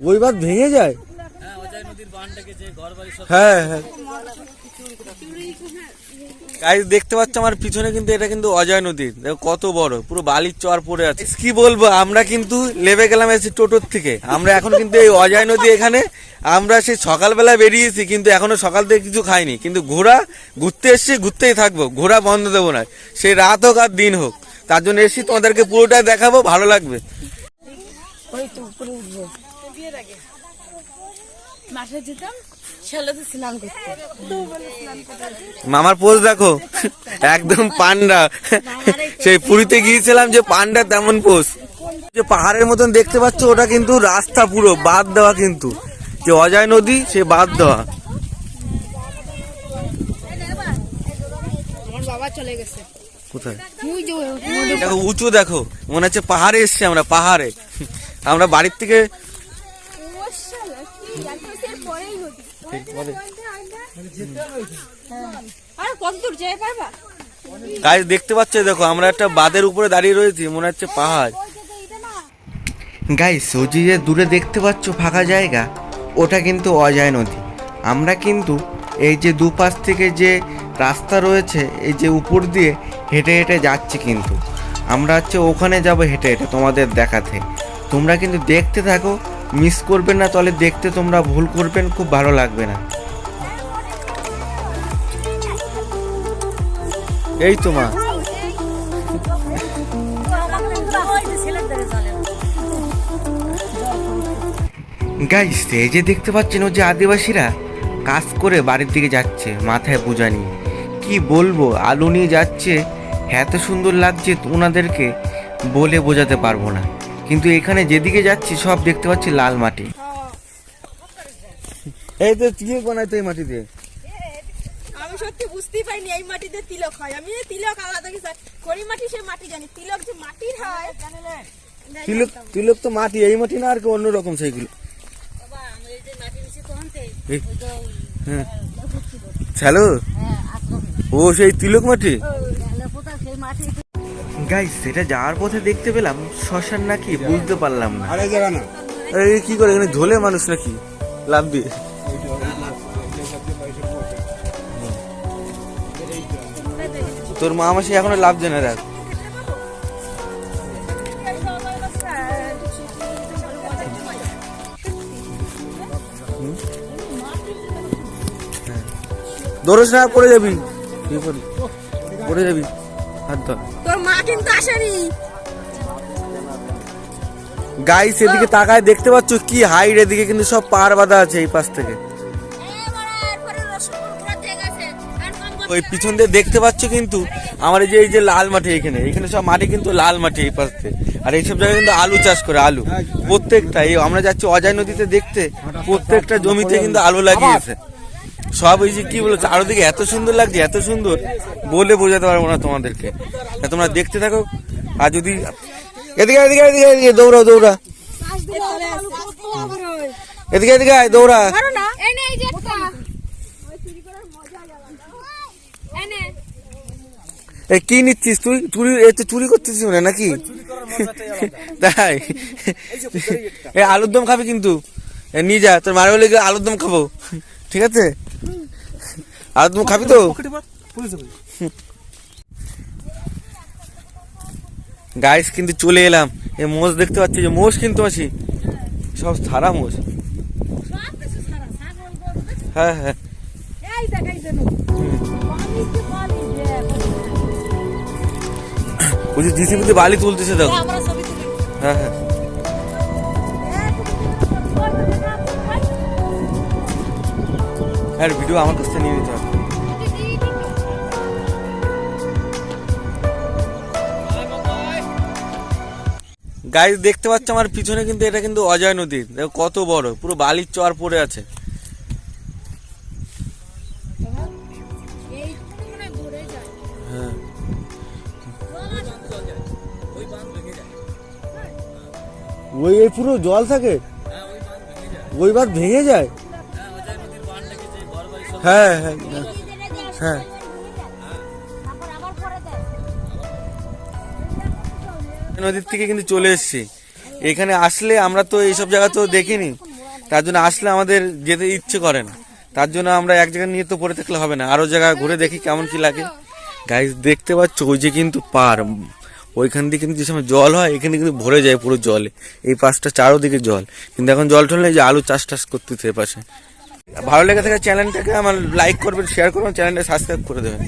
ওই বাঁধ ভেঙে যায়? হ্যাঁ অজয় নদীর বানটাকে যে ঘর বাড়ি সব হ্যাঁ হ্যাঁ। দেখতে পাচ্ছ আমার পিছনে কিন্তু এটা কিন্তু অজয় নদী। দেখো কত বড় পুরো বালির চর পড়ে আছে। কি বলব আমরা কিন্তু লেবে গেলাম এসে টোটোর থেকে। আমরা এখন কিন্তু এই অজয় নদী এখানে আমরা সেই সকালবেলা বেরিয়েছি কিন্তু এখনও সকাল থেকে কিছু খাইনি। কিন্তু ঘোরা ঘুরতে এসছি ঘুরতেই থাকব। ঘোরা বন্ধ দেবো না। সেই রাত হোক আর দিন হোক। তার জন্য এসছি তোমাদেরকে পুরোটা দেখাবো ভালো লাগবে। ওই তো উঠবো মাঠে যেতাম ছেলেতে স্নান করতে। মামার পোজ দেখো একদম পান্ডা। সেই পুরীতে গিয়েছিলাম যে পান্ডা তেমন পোজ যে পাহাড়ের মতন দেখতে পাচ্ছ ওটা কিন্তু রাস্তা পুরো বাদ দেওয়া কিন্তু। যে অজয় নদী সে বাদ দেওয়া। চলে গেছে। কোথায়? দেখো উঁচু দেখো মনে হচ্ছে পাহাড়ে এসছি আমরা পাহাড়ে। আমরা বাড়ির থেকে আরে দেখতে পাচ্ছ, দেখো, আমরা একটা বাঁধের উপরে দাঁড়িয়ে রয়েছি, মনে হচ্ছে পাহাড়। গাইস ওই যে দূরে দেখতে পাচ্ছ ফাঁকা জায়গা, ওটা কিন্তু অজয় নদী। আমরা কিন্তু এই যে দুপাশ থেকে যে রাস্তা রয়েছে, এই যে উপর দিয়ে হেঁটে হেঁটে যাচ্ছি কিন্তু। আমরা হচ্ছে ওখানে যাব হেঁটে হেঁটে তোমাদের দেখাতে। তোমরা কিন্তু দেখতে থাকো মিস করবেন না, তাহলে দেখতে তোমরা ভুল করবেন খুব ভালো লাগবে না। এই তোমার গাইস এই যে দেখতে পাচ্ছেন ও যে আদিবাসীরা কাজ করে বাড়ির দিকে যাচ্ছে, মাথায় বোঝা নিয়ে। কি বলব, আলু নিয়ে যাচ্ছে, এত সুন্দর লাগছে, ওনাদেরকে বলে বোঝাতে পারব না। কিন্তু এখানে যেদিকে যাচ্ছি সব দেখতে পাচ্ছি লাল মাটি। এই তো তিলক বানায় তো এই মাটি দিয়ে? আমি সত্যি বুঝতেই পারিনি এই মাটিতে তিলক হয়। আমি এই তিলক আলাদা কিছু খড়ি মাটি সে মাটি জানি। তিলক যে মাটির হয় তিলক তিলক তো মাটি এই মাটি না আর কি অন্যরকম সেইগুলো। এই, হ্যাঁ। হ্যালো? ও সেই তিলক মাটি? গাইস সেটা যাওয়ার পথে দেখতে পেলাম শ্মশান নাকি বুঝতে পারলাম না। এই কি করে এখানে ঝোলে মানুষ নাকি? লাভ দিয়ে। তোর মা মাসি এখনও লাভ জেনে রাখ দৌড়স না পড়ে যাবি। পড়ে যাবি। ধর তোর মা কিন্তু আসেনি। গাইস এদিকে তাকায় দেখতে পাচ্ছ কি হাইট এদিকে কিন্তু সব পাহাড় বাঁধা আছে এই পাশ থেকে। ওই পিছন দিয়ে দেখতে পাচ্ছ কিন্তু আমার এই যে এই যে লাল মাটি এখানে এখানে সব মাটি কিন্তু লাল মাটি এই পাশ থেকে। আর এইসব জায়গায় কিন্তু আলু চাষ করে আলু। প্রত্যেকটা এই আমরা যাচ্ছি অজয় নদীতে দেখতে প্রত্যেকটা জমিতে কিন্তু আলু লাগিয়েছে। সব এই যে কি বলো চারোদিকে এত সুন্দর লাগছে এত সুন্দর। বলে বোঝাতে পারব না তোমাদেরকে। তোমরা দেখতে থাকো আর যদি এদিকে এদিকে এদিকে এদিকে দৌড়াও দৌড়া। এদিকে এদিকে আয়, দৌড়া। এ কি নিচ্ছিস তুই? চুরি এতে চুরি করতেছিস না নাকি? তাই। এ আলুর দম খাবি কিন্তু। নিয়ে যা তোর মারা বলে আলুর দম খাব। ঠিক আছে? আলুর দম খাবি তো? গাইস কিন্তু চলে এলাম। এ মোষ দেখতে পাচ্ছি যে মোষ কিন্তু আছি। সব সারা মোষ। হ্যাঁ হ্যাঁ। ওই যে জিসিপিতে বালি তুলতেছে দেখো। হ্যাঁ হ্যাঁ। হ্যাঁ ভিডিও আমার কাছ থেকে নিয়ে নিতে হবে। গাইজ দেখতে পাচ্ছ আমার পিছনে কিন্তু এটা কিন্তু অজয় নদী। দেখো কত বড় পুরো বালির চর পড়ে আছে। হ্যাঁ। ওই ওই পুরো জল থাকে? ওই ভেঙে যায়? হ্যাঁ হ্যাঁ। হ্যাঁ। নদীর থেকে কিন্তু চলে এসেছি। এখানে আসলে আমরা তো এইসব জায়গা তো দেখিনি। তার জন্য আসলে আমাদের যেতে ইচ্ছে করে না। তার জন্য আমরা এক জায়গায় নিয়ে তো পড়ে থাকলে হবে না। আরও জায়গা ঘুরে দেখি কেমন কি লাগে। গাইজ দেখতে পাচ্ছ, ওই যে কিন্তু পার ওইখান দিয়ে কিন্তু যে সময় জল হয়, এখানে কিন্তু ভরে যায় পুরো জলে। এই পাশটা চারোদিকে জল। কিন্তু এখন জল নেই যে আলু চাষ টাস করতেছে এ পাশে ভালো লেগে থাকে চ্যানেলটাকে আমার লাইক করবেন শেয়ার করবেন চ্যানেলটা সাবস্ক্রাইব করে দেবেন।